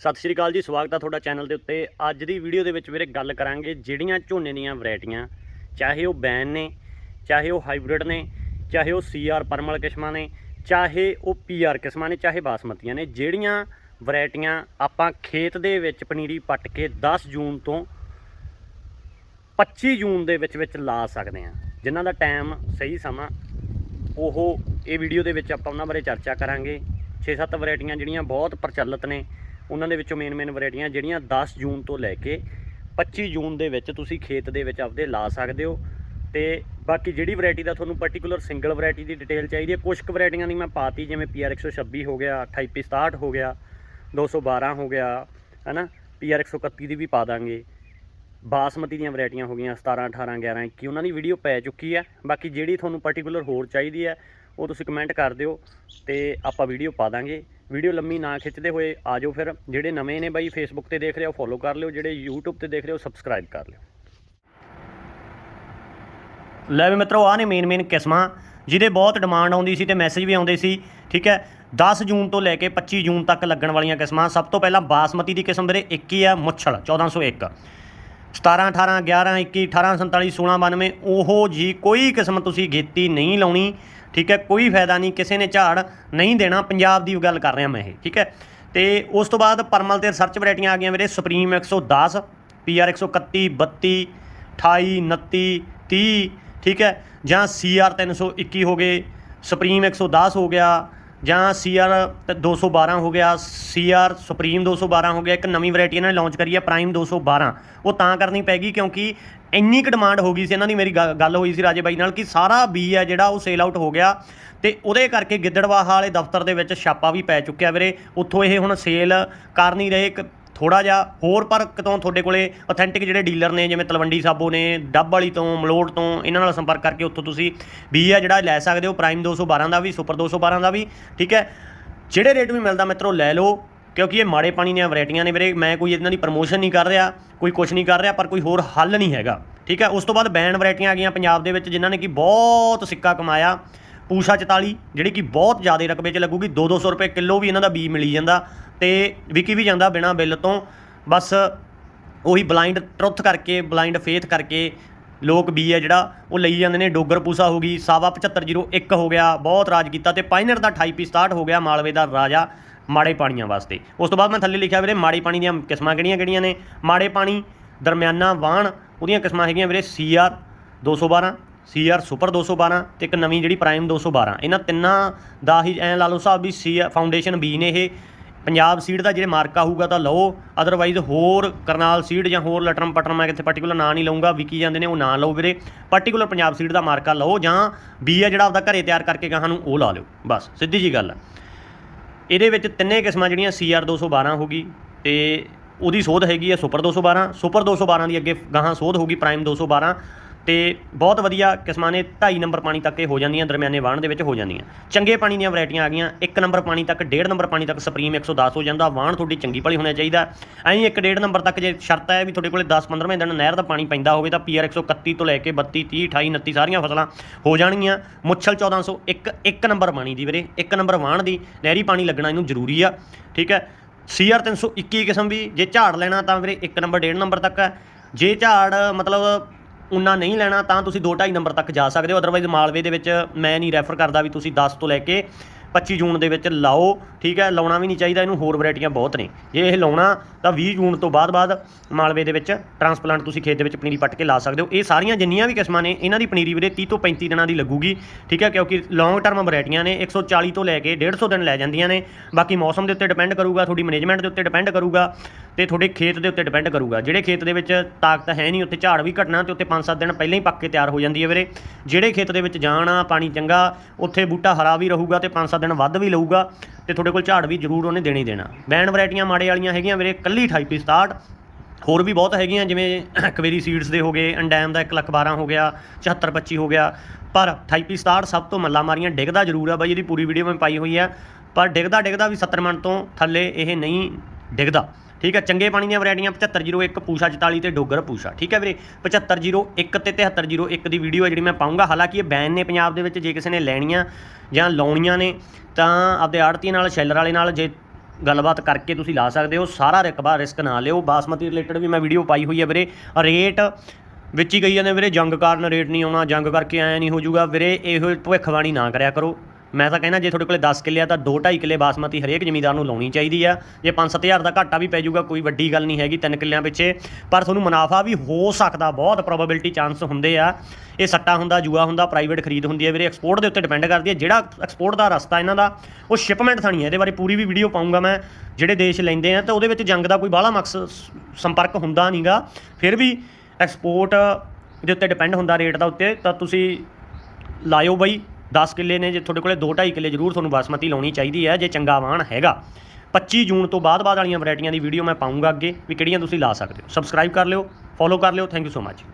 ਸਤਿ ਸ਼੍ਰੀ ਅਕਾਲ ਜੀ, ਸਵਾਗਤ ਆ ਤੁਹਾਡਾ ਚੈਨਲ ਦੇ ਉੱਤੇ। ਅੱਜ ਦੀ ਵੀਡੀਓ ਦੇ ਵਿੱਚ ਵੀਰੇ ਗੱਲ ਕਰਾਂਗੇ ਜਿਹੜੀਆਂ ਝੋਨੇ ਦੀਆਂ ਵੈਰਾਈਟੀਆਂ, ਚਾਹੇ ਉਹ ਬੈਨ ਨੇ, ਚਾਹੇ ਉਹ ਹਾਈਬ੍ਰਿਡ ਨੇ, ਚਾਹੇ ਉਹ ਸੀਆਰ ਪਰਮਲ ਕਿਸਮਾਂ ਨੇ, ਚਾਹੇ ਉਹ ਪੀਆਰ ਕਿਸਮਾਂ ਨੇ, ਚਾਹੇ ਬਾਸਮਤੀਆਂ ਨੇ, ਜਿਹੜੀਆਂ ਵੈਰਾਈਟੀਆਂ ਆਪਾਂ ਖੇਤ ਦੇ ਵਿੱਚ ਪਨੀਰੀ ਪੱਟ ਕੇ 10 ਜੂਨ ਤੋਂ 25 ਜੂਨ ਦੇ ਵਿੱਚ ਵਿੱਚ ਲਾ ਸਕਦੇ ਆ ਜਿਨ੍ਹਾਂ ਦਾ ਟਾਈਮ ਸਹੀ ਸਮਾਂ, ਉਹ ਇਹ ਵੀਡੀਓ ਦੇ ਵਿੱਚ ਆਪਾਂ ਉਹਨਾਂ ਬਾਰੇ ਚਰਚਾ ਕਰਾਂਗੇ। 6-7 ਵੈਰਾਈਟੀਆਂ ਜਿਹੜੀਆਂ ਬਹੁਤ ਪ੍ਰਚਲਿਤ ਨੇ ਉਹਨਾਂ ਦੇ ਵਿੱਚੋਂ ਮੇਨ ਮੇਨ ਵੈਰਾਈਟੀਆਂ ਜਿਹੜੀਆਂ 10 ਜੂਨ ਤੋਂ ਲੈ ਕੇ 25 ਜੂਨ ਦੇ ਵਿੱਚ ਤੁਸੀਂ ਖੇਤ ਦੇ ਵਿੱਚ ਆਪਦੇ ਲਾ ਸਕਦੇ ਹੋ। ਤੇ ਬਾਕੀ ਜਿਹੜੀ ਵੈਰਾਈਟੀ ਦਾ ਤੁਹਾਨੂੰ ਪਾਰਟਿਕੂਲਰ ਸਿੰਗਲ ਵੈਰਾਈਟੀ ਦੀ ਡਿਟੇਲ ਚਾਹੀਦੀ ਹੈ ਕੁਝ ਕੁ ਵੈਰਾਈਟੀਆਂ ਦੀ ਮੈਂ ਪਾਤੀ, ਜਿਵੇਂ PR 126 ਹੋ ਗਿਆ 2867 ਹੋ ਗਿਆ 212 ਹੋ ਗਿਆ, ਹਨਾ? PR 131 ਦੀ ਵੀ ਪਾ ਦਾਂਗੇ। ਬਾਸਮਤੀ ਦੀਆਂ ਵੈਰਾਈਟੀਆਂ ਹੋ ਗਈਆਂ 17 18 11 21 ਉਹਨਾਂ ਦੀ ਵੀਡੀਓ ਪੈ ਚੁੱਕੀ ਹੈ। ਬਾਕੀ ਜਿਹੜੀ ਤੁਹਾਨੂੰ ਪਾਰਟਿਕੂਲਰ ਹੋਰ ਚਾਹੀਦੀ ਹੈ, ਉਹ ਤੁਸੀਂ ਕਮੈਂਟ ਕਰ ਦਿਓ ਤੇ ਆਪਾਂ ਵੀਡੀਓ ਪਾ ਦਾਂਗੇ। ਵੀਡੀਓ ਲੰਮੀ ਨਾ ਖਿੱਚਦੇ ਹੋਏ ਆ ਜਾਓ ਫਿਰ। ਜਿਹੜੇ ਨਵੇਂ ਨੇ ਬਾਈ ਫੇਸਬੁੱਕ ਤੇ ਦੇਖ ਰਹੇ ਹੋ ਫੋਲੋ ਕਰ ਲਿਓ। ਜਿਹੜੇ YouTube ਤੇ ਦੇਖ ਰਹੇ ਹੋ ਸਬਸਕ੍ਰਾਈਬ ਕਰ ਲਿਓ। ਲੈ ਵੀ ਮਿੱਤਰੋ ਆ ਨੇ ਮੇਨ ਮੇਨ ਕਿਸਮਾਂ। ਜਿਹਦੇ ਬਹੁਤ ਡਿਮਾਂਡ ਆਉਂਦੀ ਸੀ ਤੇ ਮੈਸੇਜ ਵੀ ਆਉਂਦੇ ਸੀ, ਠੀਕ ਹੈ? 10 ਜੂਨ ਤੋਂ ਲੈ ਕੇ 25 ਜੂਨ ਤੱਕ ਲੱਗਣ ਵਾਲੀਆਂ ਕਿਸਮਾਂ। ਸਭ ਤੋਂ ਪਹਿਲਾਂ ਬਾਸਮਤੀ ਦੀ ਕਿਸਮ ਵੀਰੇ, ਇੱਕ ਹੀ ਆ, ਮੁੱਛਲ 1401 17 18 11 21 18 47 16 92 ਉਹੋ ਜੀ ਕੋਈ ਕਿਸਮ ਤੁਸੀਂ ਗੇਤੀ ਨਹੀਂ ਲਾਉਣੀ। ਠੀਕ ਹੈ, ਕੋਈ ਫਾਇਦਾ ਨਹੀਂ, ਕਿਸੇ ਨੇ ਝਾੜ ਨਹੀਂ ਦੇਣਾ, ਪੰਜਾਬ ਦੀ ਗੱਲ ਕਰ ਰਿਹਾ ਮੈਂ ਇਹ, ਠੀਕ ਹੈ। ਤੇ ਉਸ ਤੋਂ ਬਾਅਦ ਪਰਮਲ ਤੇ ਰਿਸਰਚ ਵੈਰਾਈਟੀਆਂ ਆ ਗਈਆਂ ਵੀਰੇ ਸੁਪਰੀਮ 110 ਪੀਆਰ 131 32 28 29 30 ਠੀਕ ਹੈ। ਜਾਂ ਸੀਆਰ 321 ਹੋ ਗਏ ਸੁਪਰੀਮ 110 ਹੋ ਗਿਆ ਜਾਂ ਸੀਆਰ 212 ਹੋ ਗਿਆ ਸੀਆਰ ਸੁਪਰੀਮ 212 ਹੋ ਗਿਆ, ਇੱਕ ਨਵੀਂ ਵੈਰਾਈਟੀ ਇਹਨਾਂ ਨੇ ਲਾਂਚ ਕਰੀ ਹੈ ਪ੍ਰਾਈਮ 212 ਉਹ ਤਾਂ ਕਰਨੀ ਪੈਗੀ ਕਿਉਂਕਿ ਇੰਨੀ ਕੁ ਡਿਮਾਂਡ ਹੋ ਗਈ ਸੀ ਇਹਨਾਂ ਦੀ, ਮੇਰੀ ਗ- ਗੱਲ ਹੋਈ ਸੀ ਰਾਜੇ ਬਾਈ ਨਾਲ ਕਿ ਸਾਰਾ ਬੀ ਹੈ ਜਿਹੜਾ ਉਹ ਸੇਲ ਆਊਟ ਹੋ ਗਿਆ ਤੇ ਉਹਦੇ ਕਰਕੇ ਗਿੱਦੜਵਾਹਾ ਵਾਲੇ ਦਫ਼ਤਰ ਦੇ ਵਿੱਚ ਛਾਪਾ ਵੀ ਪੈ ਚੁੱਕਿਆ ਵੀਰੇ। ਉੱਥੋਂ ਇਹ ਹੁਣ ਸੇਲ ਕਰ ਨਹੀਂ ਰਹੇ, ਇੱਕ ਥੋੜਾ ਜਿਹਾ ਹੋਰ ਪਰ ਕਿਤੋਂ ਤੁਹਾਡੇ ਕੋਲੇ ਆਥੈਂਟਿਕ ਜਿਹੜੇ ਡੀਲਰ ਨੇ, ਜਿਵੇਂ ਤਲਵੰਡੀ ਸਾਬੋ ਨੇ, ਡੱਬ ਵਾਲੀ ਤੋਂ, ਮਲੋਟ ਤੋਂ, ਇਹਨਾਂ ਨਾਲ ਸੰਪਰਕ ਕਰਕੇ ਉੱਥੋਂ ਤੁਸੀਂ ਬੀ ਆ ਜਿਹੜਾ ਲੈ ਸਕਦੇ ਹੋ ਪ੍ਰਾਈਮ 212 ਦਾ ਵੀ ਸੁਪਰ 212 ਦਾ ਵੀ, ਠੀਕ ਹੈ? ਜਿਹੜੇ ਰੇਟ ਵੀ ਮਿਲਦਾ ਮਿੱਤਰੋ, ਲੈ ਲਓ, ਕਿਉਂਕਿ ਇਹ ਮਾੜੇ ਪਾਣੀ ਦੀਆਂ ਵੈਰਾਈਟੀਆਂ ਨੇ ਵੀਰੇ, ਮੈਂ ਕੋਈ ਇਹਨਾਂ ਦੀ ਪ੍ਰਮੋਸ਼ਨ ਨਹੀਂ ਕਰ ਰਿਹਾ, ਕੋਈ ਕੁਝ ਨਹੀਂ ਕਰ ਰਿਹਾ, ਪਰ ਕੋਈ ਹੋਰ ਹੱਲ ਨਹੀਂ ਹੈਗਾ, ਠੀਕ ਹੈ? ਉਸ ਤੋਂ ਬਾਅਦ ਬੈਨ ਵੈਰਾਈਟੀਆਂ ਆ ਗਈਆਂ ਪੰਜਾਬ ਦੇ ਵਿੱਚ, ਜਿਨ੍ਹਾਂ ਨੇ ਕਿ ਬਹੁਤ ਸਿੱਕਾ ਕਮਾਇਆ, ਪੂਸ਼ਾ 44 ਜਿਹੜੀ ਕਿ ਬਹੁਤ ਜ਼ਿਆਦਾ ਰਕਬੇ 'ਚ ਲੱਗੂਗੀ 2-200 ਰੁਪਏ ਕਿਲੋ ਵੀ ਇਹਨਾਂ ਦਾ ਬੀ ਮਿਲੀ ਜਾਂਦਾ ਤੇ ਵਿਕੀ ਵੀ ਜਾਂਦਾ ਬਿਨਾ ਬਿੱਲ ਤੋਂ। ਬਸ ਉਹੀ ਬਲਾਈਂਡ ਟਰੁੱਥ ਕਰਕੇ ਬਲਾਈਂਡ ਫੇਥ ਕਰਕੇ ਲੋਕ ਬੀ ਹੈ ਜਿਹੜਾ, ਉਹ ਲਈ ਜਾਂਦੇ ਨੇ। ਡੋਗਰ ਪੂਸਾ ਹੋ ਗਈ, ਸਾਵਾ 7501 ਹੋ ਗਿਆ, ਬਹੁਤ ਰਾਜ ਕੀਤਾ ਤੇ ਪਾਈਨਰ ਦਾ 2867 ਹੋ ਗਿਆ ਮਾਲਵੇ ਦਾ ਰਾਜਾ ਮਾੜੇ ਪਾਣੀਆਂ ਵਾਸਤੇ। ਉਸ ਤੋਂ ਬਾਅਦ ਮੈਂ ਥੱਲੇ ਲਿਖਿਆ ਵੀਰੇ, ਮਾੜੇ ਪਾਣੀ ਦੀਆਂ ਕਿਸਮਾਂ ਕਿਹੜੀਆਂ ਕਿਹੜੀਆਂ ਨੇ? ਮਾੜੇ ਪਾਣੀ, ਦਰਮਿਆਨਾ ਵਾਣ, ਉਹਦੀਆਂ ਕਿਸਮਾਂ ਹੈਗੀਆਂ ਵੀਰੇ ਸੀਆਰ 212 ਸੀਆਰ ਸੁਪਰ 212 ਤੇ ਇੱਕ ਨਵੀਂ ਜਿਹੜੀ ਪ੍ਰਾਈਮ 212 ਇਹਨਾਂ ਤਿੰਨਾਂ ਦਾ ਹੀ ਐ ਲਾ ਲਓ ਸਾਹਿਬ ਵੀ ਸੀ ਫਾਊਂਡੇਸ਼ਨ ਬੀ ਨੇ ਇਹ। ਪੰਜਾਬ ਸੀਟ ਦਾ ਜਿਹੜੇ ਮਾਰਕਾ ਹੋਊਗਾ ਤਾਂ ਲਓ ਅਦਰਵਾਈਜ਼ ਹੋਰ ਕਰਨਾਲ ਸੀਟ ਜਾਂ ਹੋਰ ਲਟਰਮ ਪਟਰਮ ਮੈਂ ਕਿਤੇ ਪਾਰਟਿਕੂਲਰ ਨਾਂ ਨਹੀਂ ਲਊਂਗਾ, ਵਿਕੀ ਜਾਂਦੇ ਨੇ ਉਹ ਨਾਂ ਲਓ ਵੀਰੇ। ਪਾਰਟਿਕੂਲਰ ਪੰਜਾਬ ਸੀਟ ਦਾ ਮਾਰਕਾ ਲਓ ਜਾਂ ਬੀ ਆ ਜਿਹੜਾ ਆਪਦਾ ਘਰੇ ਤਿਆਰ ਕਰਕੇ ਗਾਹਾਂ ਨੂੰ ਉਹ ਲਾ ਲਿਓ, ਬਸ, ਸਿੱਧੀ ਜੀ ਗੱਲ ਹੈ ਇਹਦੇ ਵਿੱਚ ਤਿੰਨੇ ਕਿਸਮਾਂ ਜਿਹੜੀਆਂ CR 212 ਹੋਗੀ ਤੇ ਉਹਦੀ ਸੋਧ ਹੈਗੀ ਹੈ ਸੁਪਰ 212 ਸੁਪਰ 212 ਦੀ ਅੱਗੇ ਗਾਹਾਂ ਸੋਧ ਹੋਗੀ ਪ੍ਰਾਈਮ 212 ਤੇ ਬਹੁਤ ਵਧੀਆ ਕਿਸਮਾਂ ਨੇ 2.5 ਨੰਬਰ ਪਾਣੀ ਤੱਕ ਇਹ ਹੋ ਜਾਂਦੀਆਂ, ਦਰਮਿਆਨੇ ਵਾਣ ਦੇ ਵਿੱਚ ਹੋ ਜਾਂਦੀਆਂ। ਚੰਗੇ ਪਾਣੀ ਦੀਆਂ ਵੈਰਾਈਟੀਆਂ ਆ ਗਈਆਂ 1 ਨੰਬਰ ਪਾਣੀ ਤੱਕ 1.5 ਨੰਬਰ ਪਾਣੀ ਤੱਕ ਸੁਪਰੀਮ 110 ਹੋ ਜਾਂਦਾ ਵਾਣ ਤੁਹਾਡੀ ਚੰਗੀ ਭਲੀ ਹੋਣਾ ਚਾਹੀਦਾ। ਐਂ 1.5 ਨੰਬਰ ਤੱਕ ਜੇ ਸ਼ਰਤ ਹੈ ਵੀ ਤੁਹਾਡੇ ਕੋਲੇ 10-15ਵੇਂ ਦਿਨ ਨਹਿਰ ਦਾ ਪਾਣੀ ਪੈਂਦਾ ਹੋਵੇ, ਤਾਂ PR 131 ਤੋਂ ਲੈ ਕੇ 32 30 28 29 ਸਾਰੀਆਂ ਫਸਲਾਂ ਹੋ ਜਾਣਗੀਆਂ। ਮੁੱਛਲ 1401 1 ਨੰਬਰ ਪਾਣੀ ਦੀ ਵੀਰੇ 1 ਨੰਬਰ ਵਾਣ ਦੀ, ਨਹਿਰੀ ਪਾਣੀ ਲੱਗਣਾ ਇਹਨੂੰ ਜ਼ਰੂਰੀ ਆ, ਠੀਕ ਹੈ? CR 321 ਕਿਸਮ ਵੀ ਜੇ ਝਾੜ ਲੈਣਾ ਤਾਂ ਵੀਰੇ 1 ਨੰਬਰ 1.5 ਨੰਬਰ ਤੱਕ ਹੈ। ਜੇ ਝਾੜ ਮਤਲਬ ਉਨਾ ਨਹੀਂ ਲੈਣਾ, ਤਾਂ ਤੁਸੀਂ 2.5 ਨੰਬਰ ਤੱਕ ਜਾ ਸਕਦੇ ਹੋ। ਅਦਰਵਾਈਜ਼ ਮਾਲਵੇ ਦੇ ਵਿੱਚ ਮੈਂ ਨਹੀਂ ਰੈਫਰ ਕਰਦਾ ਵੀ ਤੁਸੀਂ 10 ਤੋਂ ਲੈ ਕੇ 25 ਜੂਨ ਦੇ ਵਿੱਚ ਲਾਓ, ਠੀਕ ਹੈ, ਲਾਉਣਾ ਵੀ ਨਹੀਂ ਚਾਹੀਦਾ, ਇਹਨੂੰ ਹੋਰ ਵੈਰਾਈਟੀਆਂ ਬਹੁਤ ਨੇ। ਜੇ ਇਹ ਲਾਉਣਾ ਤਾਂ 20 ਜੂਨ ਤੋਂ ਬਾਅਦ ਬਾਅਦ ਮਾਲਵੇ ਦੇ ਵਿੱਚ ਟਰਾਂਸਪਲਾਂਟ ਤੁਸੀਂ ਖੇਤ ਦੇ ਵਿੱਚ ਪਨੀਰੀ ਪੱਟ ਕੇ ਲਾ ਸਕਦੇ ਹੋ। ਇਹ ਸਾਰੀਆਂ ਜਿੰਨੀਆਂ ਵੀ ਕਿਸਮਾਂ ਨੇ, ਇਹਨਾਂ ਦੀ ਪਨੀਰੀ ਵੀਰੇ 30 ਤੋਂ 35 ਦਿਨਾਂ ਦੀ ਲੱਗੂਗੀ, ਠੀਕ ਹੈ, ਕਿਉਂਕਿ ਲੌਂਗ ਟਰਮ ਵੈਰਾਈਟੀਆਂ ਨੇ 140 ਤੋਂ ਲੈ ਕੇ 150 ਦਿਨ ਲੈ ਜਾਂਦੀਆਂ ਨੇ। ਬਾਕੀ ਮੌਸਮ ਦੇ ਉੱਤੇ ਡਿਪੈਂਡ ਕਰੂਗਾ, ਤੁਹਾਡੀ ਮੈਨੇਜਮੈਂਟ ਦੇ ਉੱਤੇ ਡਿਪੈਂਡ ਕਰੂਗਾ ਤੇ ਤੁਹਾਡੇ ਖੇਤ ਦੇ ਉੱਤੇ ਡਿਪੈਂਡ ਕਰੂਗਾ। ਜਿਹੜੇ ਖੇਤ ਦੇ ਵਿੱਚ ਤਾਕਤ ਹੈ ਨਹੀਂ, ਉੱਥੇ ਝਾੜ ਵੀ ਘਟਣਾ ਤੇ ਉੱਤੇ 5-7 ਦਿਨ ਪਹਿਲਾਂ ਹੀ ਪੱਕ ਕੇ ਤਿਆਰ ਹੋ ਜਾਂਦੀ ਹੈ ਵੀਰੇ। ਜਿਹੜੇ ਖੇਤ ਦੇ ਵਿੱਚ ਜਾਣਾ ਪਾਣੀ ਚੰਗਾ, ਉੱਥੇ ਬੂਟਾ ਹਰਾ ਵੀ ਰਹੂਗਾ ਤੇ 5-7 ਦਿਨ ਵੱਧ ਵੀ ਲਊਗਾ ਤੇ ਤੁਹਾਡੇ ਕੋਲ ਝਾੜ ਵੀ ਜ਼ਰੂਰ ਉਹਨੇ ਦੇਣੀ ਦੇਣਾ। ਬੈਂਡ ਵੈਰਾਈਟੀਆਂ ਮਾੜੇ ਵਾਲੀਆਂ ਹੈਗੀਆਂ ਵੀਰੇ ਕੱਲੀ 2867 ਹੋਰ ਵੀ ਬਹੁਤ ਹੈਗੀਆਂ, ਜਿਵੇਂ ਕਵੇਰੀ ਸੀਡਸ ਦੇ ਹੋ ਗਏ, ਅੰਡੈਮ ਦਾ 1 ਲੱਖ 12 ਹੋ ਗਿਆ 7425 ਹੋ ਗਿਆ, ਪਰ 2867 ਸਭ ਤੋਂ ਮੱਲਾ ਮਾਰੀਆਂ, ਡਿੱਗਦਾ ਜ਼ਰੂਰ ਆ ਬਾਈ, ਇਹਦੀ ਪੂਰੀ ਵੀਡੀਓ ਮੈਂ ਪਾਈ ਹੋਈ ਆ, ਪਰ ਡਿੱਗਦਾ ਡਿੱਗਦਾ ਵੀ 70 ਮਿੰਟ ਤੋਂ ਥੱਲੇ ਇਹ ਨਹੀਂ ਡਿੱਗਦਾ। ਠੀਕ ਹੈ, ਚੰਗੇ ਪਾਣੀ ਦੀਆਂ ਵੈਰਾਈਟੀਆਂ 7501 ਪੂਸ਼ਾ 44 ਤੇ ਡੋਗਰ ਪੂਸ਼ਾ, ਠੀਕ ਹੈ ਵੀਰੇ? 7501 ਤੇ 7301 ਦੀ ਵੀਡੀਓ ਹੈ ਜਿਹੜੀ ਮੈਂ ਪਾਉਂਗਾ। ਹਾਲਾਂਕਿ ਇਹ ਬੈਨ ਨੇ ਪੰਜਾਬ ਦੇ ਵਿੱਚ ਜੇ ਕਿਸੇ ਨੇ ਲੈਣੀਆਂ ਜਾਂ ਲਾਉਣੀਆਂ ਨੇ, ਤਾਂ ਆਪਦੇ ਆੜਤੀ ਨਾਲ, ਸ਼ੈਲਰ ਵਾਲੇ ਨਾਲ ਜੇ ਗੱਲਬਾਤ ਕਰਕੇ ਤੁਸੀਂ ਲਾ ਸਕਦੇ ਹੋ। ਸਾਰਾ ਰਕਬਾ ਰਿਸਕ ਨਾ ਲਿਓ। ਬਾਸਮਤੀ ਰਿਲੇਟਡ ਵੀ ਮੈਂ ਵੀਡੀਓ ਪਾਈ ਹੋਈ ਹੈ ਵੀਰੇ। ਰੇਟ ਵਿੱਚ ਹੀ ਗਈ ਜਾਂਦੇ ਵੀਰੇ, ਜੰਗ ਕਾਰਨ ਰੇਟ ਨਹੀਂ ਆਉਣਾ, ਜੰਗ ਕਰਕੇ ਐ ਨਹੀਂ ਹੋ ਜਾਊਗਾ। ਵੀਰੇ, ਇਹੋ ਭਵਿੱਖਬਾਣੀ ਨਾ ਕਰਿਆ ਕਰੋ। ਮੈਂ ਤਾਂ ਕਹਿੰਦਾ ਜੇ ਤੁਹਾਡੇ ਕੋਲੇ 10 ਕਿੱਲੇ ਆ ਤਾਂ 2.5 ਕਿੱਲੇ ਬਾਸਮਤੀ ਹਰੇਕ ਜ਼ਮੀਂਦਾਰ ਨੂੰ ਲਾਉਣੀ ਚਾਹੀਦੀ ਆ। ਜੇ 5-7000 ਦਾ ਘਾਟਾ ਵੀ ਪੈ ਜਾਊਗਾ, ਕੋਈ ਵੱਡੀ ਗੱਲ ਨਹੀਂ ਹੈਗੀ ਤਿੰਨ ਕਿੱਲਿਆਂ ਪਿੱਛੇ। ਪਰ ਤੁਹਾਨੂੰ ਮੁਨਾਫਾ ਵੀ ਹੋ ਸਕਦਾ, ਬਹੁਤ ਪ੍ਰੋਬੇਬਿਲਿਟੀ ਚਾਂਸ ਹੁੰਦੇ ਆ। ਇਹ ਸੱਟਾ ਹੁੰਦਾ, ਜੂਆ ਹੁੰਦਾ ਪ੍ਰਾਈਵੇਟ ਖਰੀਦ ਹੁੰਦੀ ਹੈ ਵੀਰੇ ਐਕਸਪੋਰਟ ਦੇ ਉੱਤੇ ਡਿਪੈਂਡ ਕਰਦੀ ਹੈ ਜਿਹੜਾ ਐਕਸਪੋਰਟ ਦਾ ਰਸਤਾ ਇਹਨਾਂ ਦਾ, ਉਹ ਸ਼ਿਪਮੈਂਟ ਥਾਣੀ ਹੈ ਇਹਦੇ ਬਾਰੇ ਪੂਰੀ ਵੀ ਵੀਡੀਓ ਪਾਉਂਗਾ ਮੈਂ। ਜਿਹੜੇ ਦੇਸ਼ ਲੈਂਦੇ ਆ, ਤਾਂ ਉਹਦੇ ਵਿੱਚ ਜੰਗ ਦਾ ਕੋਈ ਬਾਹਲਾ ਮਕਸਦ ਸੰਪਰਕ ਹੁੰਦਾ ਨਹੀਂਗਾ। ਫਿਰ ਵੀ ਐਕਸਪੋਰਟ ਦੇ ਉੱਤੇ ਡਿਪੈਂਡ ਹੁੰਦਾ ਰੇਟ ਦਾ ਉੱਤੇ। ਤਾਂ ਤੁਸੀਂ ਲਾਇਓ ਬਈ। 10 ਕਿੱਲੇ ਨੇ, ਜੇ ਤੁਹਾਡੇ ਕੋਲੇ 2.5 ਕਿੱਲੇ ਜ਼ਰੂਰ ਤੁਹਾਨੂੰ ਬਾਸਮਤੀ ਲਾਉਣੀ ਚਾਹੀਦੀ ਹੈ, ਜੇ ਚੰਗਾ ਵਾਣ ਹੈਗਾ। 25 ਜੂਨ ਤੋਂ ਬਾਅਦ ਬਾਅਦ ਵਾਲੀਆਂ ਵੈਰਾਈਟੀਆਂ ਦੀ ਵੀਡੀਓ ਮੈਂ ਪਾਉਂਗਾ ਅੱਗੇ, ਵੀ ਕਿਹੜੀਆਂ ਤੁਸੀਂ ਲਾ ਸਕਦੇ ਹੋ। ਸਬਸਕ੍ਰਾਈਬ ਕਰ ਲਿਓ ਫੋਲੋ ਕਰ ਲਿਓ ਥੈਂਕ ਯੂ ਸੋ ਮੱਚ